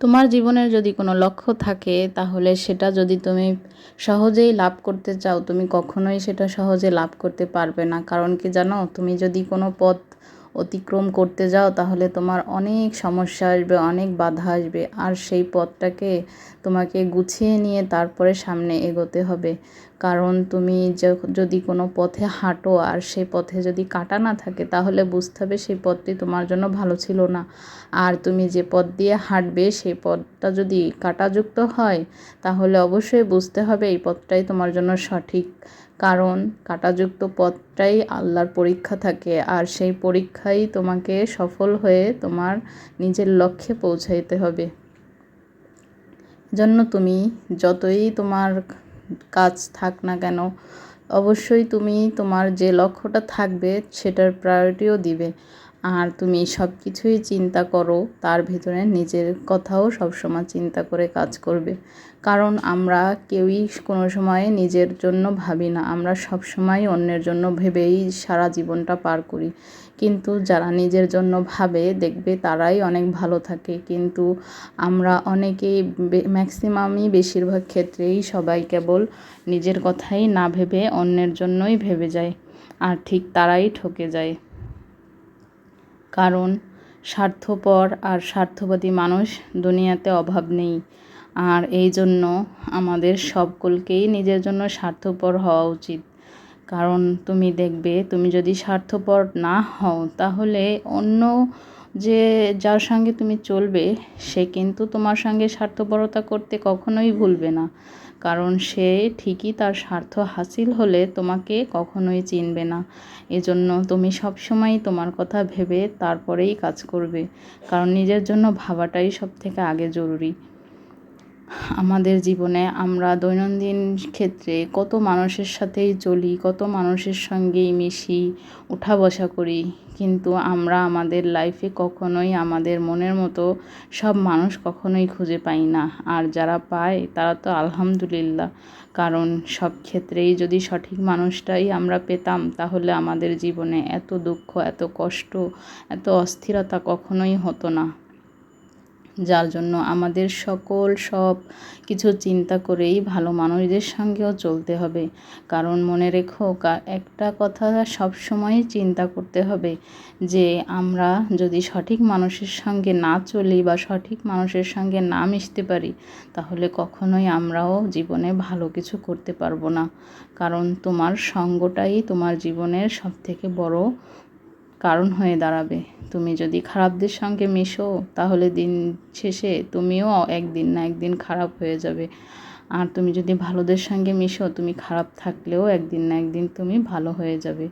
তোমার জীবনের যদি কোনো লক্ষ্য থাকে, তাহলে সেটা যদি তুমি সহজেই লাভ করতে চাও, তুমি কখনোই সেটা সহজে লাভ করতে পারবে না। কারণ কি জানো? তুমি যদি কোনো পথ অতিক্রম করতে যাও, তাহলে তোমার অনেক সমস্যা আসবে, অনেক বাধা আসবে। আর সেই পথটাকে তোমাকে গুছিয়ে নিয়ে তারপরে সামনে এগোতে হবে। কারণ তুমি যদি কোনো পথে হাঁটো আর সেই পথে যদি কাটা না থাকে, তাহলে বুঝতে হবে সেই পথটি তোমার জন্য ভালো ছিল না। আর তুমি যে পথ দিয়ে হাঁটবে সেই পথটা যদি কাটাযুক্ত হয়, তাহলে অবশ্যই বুঝতে হবে এই পথটাই তোমার জন্য সঠিক। কারণ কাটাযুক্ত পথটাই আল্লাহর পরীক্ষা থাকে আর সেই পরীক্ষাই তোমাকে সফল হয়ে তোমার নিজের লক্ষ্যে পৌঁছাইতে হবে। জন্য তুমি যতই তোমার কাজ থাক না কেন, অবশ্যই তুমি তোমার যে লক্ষ্যটা থাকবে সেটার প্রায়োরিটিও দিবে। আর তুমি সব কিছুই চিন্তা করো, তার ভিতরে নিজের কথাও সবসময় চিন্তা করে কাজ করবে। কারণ আমরা কেউই কোনো সময় নিজের জন্য ভাবি না, আমরা সব সময় অন্যের জন্য ভেবেই সারা জীবনটা পার করি। কিন্তু যারা নিজের জন্য ভাবে, দেখবে তারাই অনেক ভালো থাকে। কিন্তু আমরা অনেকেই ম্যাক্সিমামই বেশিরভাগ ক্ষেত্রেই সবাই কেবল নিজের কথাই না ভেবে অন্যের জন্যই ভেবে যায়, আর ঠিক তারাই ঠকে যায়। কারণ স্বার্থপর আর স্বার্থবাদী মানুষ দুনিয়াতে অভাব নেই। আর এই জন্য আমাদের সকলকেই নিজের জন্য স্বার্থপর হওয়া উচিত। কারণ তুমি দেখবে, তুমি যদি স্বার্থপর না হও, তাহলে অন্য যে যার সঙ্গে তুমি চলবে, সে কিন্তু তোমার সঙ্গে স্বার্থপরতা করতে কখনোই ভুলবে না। কারণ সে ঠিকই তার স্বার্থ হাসিল হলে তোমাকে কখনোই চিনবে না। এজন্য তুমি সবসময় তোমার কথা ভেবে তারপরেই কাজ করবে। কারণ নিজের জন্য ভাবাটাই সব থেকে আগে জরুরি। আমাদের জীবনে আমরা দৈনন্দিন ক্ষেত্রে কত মানুষের সাথেই চলি, কত মানুষের সঙ্গেই মিশি উঠা বসা করি। কিন্তু আমরা আমাদের লাইফে কখনোই আমাদের মনের মতো সব মানুষ কখনোই খুঁজে পাই না। আর যারা পায়, তারা তো আলহামদুলিল্লাহ। কারণ সব ক্ষেত্রেই যদি সঠিক মানুষটাই আমরা পেতাম, তাহলে আমাদের জীবনে এত দুঃখ, এত কষ্ট, এত অস্থিরতা কখনোই হতো না। যার জন্য আমাদের সকল সব কিছু চিন্তা করেই ভালো মানুষদের সঙ্গেও চলতে হবে। কারণ মনে রেখো একটা কথা সব সময় চিন্তা করতে হবে যে আমরা যদি সঠিক মানুষের সঙ্গে না চলি বা সঠিক মানুষের সঙ্গে না মিশতে পারি, তাহলে কখনোই আমরাও জীবনে ভালো কিছু করতে পারব না। কারণ তোমার সঙ্গটাই তোমার জীবনের সবথেকে বড় কারণ হয়ে দাঁড়াবে। তুমি যদি খারাপদের সঙ্গে মিশো, তাহলে দিন শেষে তুমিও একদিন না একদিন খারাপ হয়ে যাবে। আর তুমি যদি ভালোদের সঙ্গে মিশো, তুমি খারাপ থাকলেও একদিন না একদিন তুমি ভালো হয়ে যাবে।